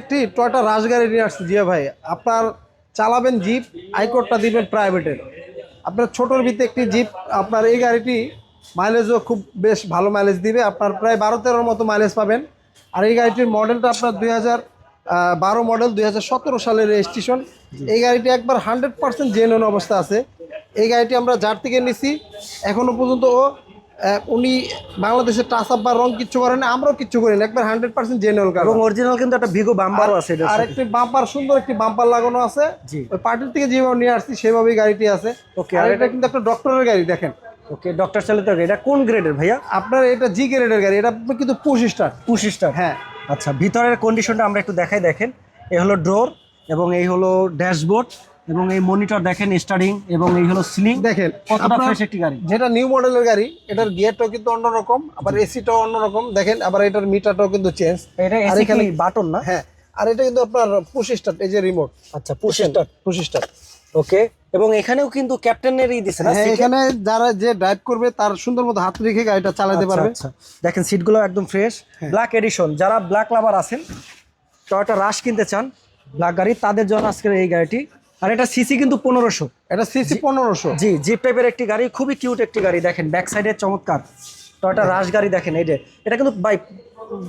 একটি টয়টা রাশ গাড়ি নিয়ে আসছি জিয়া ভাই। আপনার চালাবেন জিপ আইকোডটা দিবেন প্রাইভেটের আপনার ছোটোর ভিতরে একটি জিপ আপনার এই গাড়িটি মাইলেজও খুব বেশ ভালো মাইলেজ দিবে। আপনার প্রায় বারো তেরোর মতো মাইলেজ পাবেন। আর এই গাড়িটির মডেলটা আপনার দুই হাজার বারো মডেল দুই হাজার সতেরো সালের রেজিস্ট্রেশন এই গাড়িটি একবার হান্ড্রেড পার্সেন্ট জেনুইন অবস্থা আছে। এই গাড়িটি আমরা যার থেকে নিছি, এখনও পর্যন্ত ও উনি বাংলাদেশের টাচ আপ বা রং কিচ্ছু করেন না আমরাও কিচ্ছু করি না একবার হান্ড্রেড পার্সেন্ট জেনুইন কারণ। এবং অরিজিনাল কিন্তু একটা ভিগো বাম্বারও আছে আর একটি বাম্পার সুন্দর একটি বাম্পার লাগানো আছে। ওই পার্টির থেকে যেভাবে নিয়ে আসছি সেভাবেই গাড়িটি আছে। ওকে আর এটা কিন্তু একটা ডক্টরের গাড়ি দেখেন। ওকে ডক্টর চালিত গাড়ি। এটা কোন গ্রেডের ভাইয়া? আপনার এটা জি গ্রেডের গাড়ি এটা কিন্তু পুশ স্টার পুশ স্টার হ্যাঁ। আচ্ছা ভিতরের কন্ডিশনটা আমরা একটু দেখাই দেখেন। এই হলো ড্রোর এবং এই হলো ড্যাশবোর্ড এবং এই মনিটর দেখেন স্টারিং এবং এই হলো সিলিং দেখেন কতটা ফ্রেশ একটি গাড়ি। যেটা নিউ মডেলের গাড়ি এটার গিয়ারটাও কিন্তু অন্যরকম আবার এসিটাও অন্যরকম। দেখেন আবার এটার মিটারটাও কিন্তু চেঞ্জ এটা আর এসি এখানে বাটন না? হ্যাঁ আর এটা কিন্তু আপনার পুশ স্টার্ট এই যে রিমোট আচ্ছা push start push start okay এবং এখানেও কিন্তু ক্যাপ্টেনেরই দিছে না হ্যাঁ এখানে যারা যে ড্রাইভ করবে তার সুন্দর মতো হাত রেখে গাড়িটা চালাতে আচ্ছা, পারবে। আচ্ছা। দেখেন সিটগুলো একদম ফ্রেশ ব্ল্যাক এডিশন যারা ব্ল্যাক লাভার আছেন টয়টা রাশ কিনতে চান ব্ল্যাক গাড়ি তাদের জন্য আজকের এই গাড়িটি আর এটা সিসি কিন্তু পনেরোশো। এটা সিসি পনেরোশো। জি জিপ টাইপের একটি গাড়ি খুবই কিউট একটি গাড়ি দেখেন ব্যাক সাইডে চমৎকার। তো টয়টা রাশ গাড়ি দেখেন এই যে। এটা কিন্তু বাইক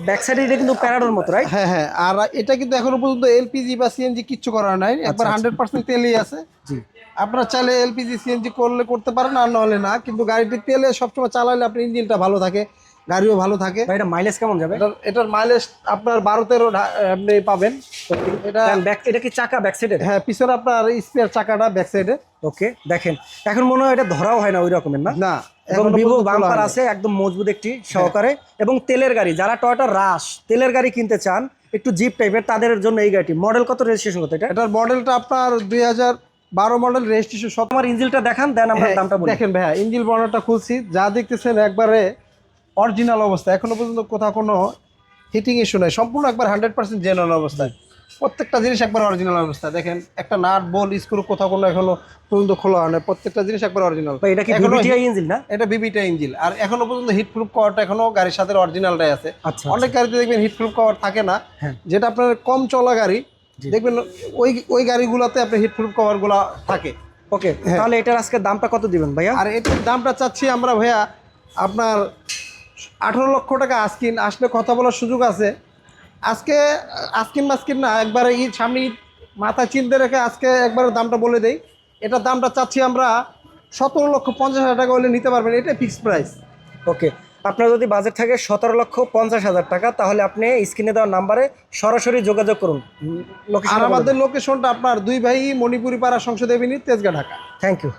ব্যাক সাইডে এটা কিন্তু প্যারাডোর মতো রাইট হ্যাঁ হ্যাঁ আর এটা কিন্তু এখনও পর্যন্ত এলপিজি বা সিএনজি কিচ্ছু করার নাই। একবার হান্ড্রেড পার্সেন্ট তেলই আছে। জি। আপনারা চাইলে এলপিজি সিএনজি করলে করতে পারেন আর নাহলে না। কিন্তু গাড়িটি তেলে সবসময় চালালে আপনার ইঞ্জিনটা ভালো থাকে। গাড়িও ভালো থাকে। এটা মাইলেজ কেমন যাবে? এটার মাইলেজ আপনার বারো তেরো আপনি পাবেন। এটা এটা কি চাকা ব্যাক সাইডে হ্যাঁ পিছনে আপনার স্পেয়ার চাকাটা ব্যাক সাইডে ওকে দেখেন। এখন মনে হয় এটা ধরাও হয় না ওই রকমের না? না এবং ভিভো বাম্পার আছে একদম মজবুত একটি সহকারে। এবং তেলের গাড়ি যারা টয়টা রাশ তেলের গাড়ি কিনতে চান একটু জিপ টাইপের তাদের জন্য এই গাড়িটি। মডেল কত রেজিস্ট্রেশন কত এটা? এটার মডেলটা আপনার দুই হাজার বারো মডেল রেজিস্ট্রেশন সব তোমার ইঞ্জিলটা দেখান দেন আমরা হ্যাঁ, দামটা দেখেন ভাইয়া ইঞ্জিল বর্ণাটা খুলছি। যা দেখতেছেন একবারে অরিজিনাল অবস্থা। এখনও পর্যন্ত কোথাও কোনো হিটিং ইস্যু নাই। সম্পূর্ণ একবার হান্ড্রেড পার্সেন্ট জেনুইন অবস্থায় প্রত্যেকটা জিনিস একবার অরিজিনাল অবস্থা। দেখেন একটা নাট বল স্ক্রু কোথাও কোনো এখনও পর্যন্ত খোলা হয় না প্রত্যেকটা জিনিস একবার অরিজিনাল ভাই এটা কি ভিভিটিআই ইঞ্জিন না? এটা বিবিটা ইঞ্জিল আর এখনও পর্যন্ত হিট প্রুফ কভারটা এখনও গাড়ির সাথে অরিজিনালটাই আছে। আচ্ছা অনেক গাড়িতে দেখবেন হিট প্রুফ কভার থাকে না। হ্যাঁ। যেটা আপনার কম চলা গাড়ি দেখবেন ওই ওই গাড়িগুলোতে আপনার হিট প্রুফ কভারগুলো থাকে। ওকে হ্যাঁ। তাহলে এটার আজকে দামটা কত দিবেন ভাইয়া? আর এটার দামটা চাচ্ছি আমরা ভাইয়া আপনার আঠারো লক্ষ টাকা আস্কিন আসলে কথা বলার সুযোগ আছে। আজকে আস্কিন মাস্কিন না একবারে ঈদ সামনে ঈদ মাথায় চিনতে রেখে আজকে একবারে দামটা বলে দেই। এটার দামটা চাচ্ছি আমরা সতেরো লক্ষ পঞ্চাশ হাজার টাকা হলে নিতে পারবেন এটা ফিক্সড প্রাইস ওকে আপনার যদি বাজেট থাকে সতেরো লক্ষ পঞ্চাশ হাজার টাকা তাহলে আপনি স্ক্রিনে দেওয়ার নাম্বারে সরাসরি যোগাযোগ করুন। আর আমাদের লোকেশনটা আপনার দুই ভাই Manipuri Para Sangsad Avenue Tejgaon Dhaka. Thank you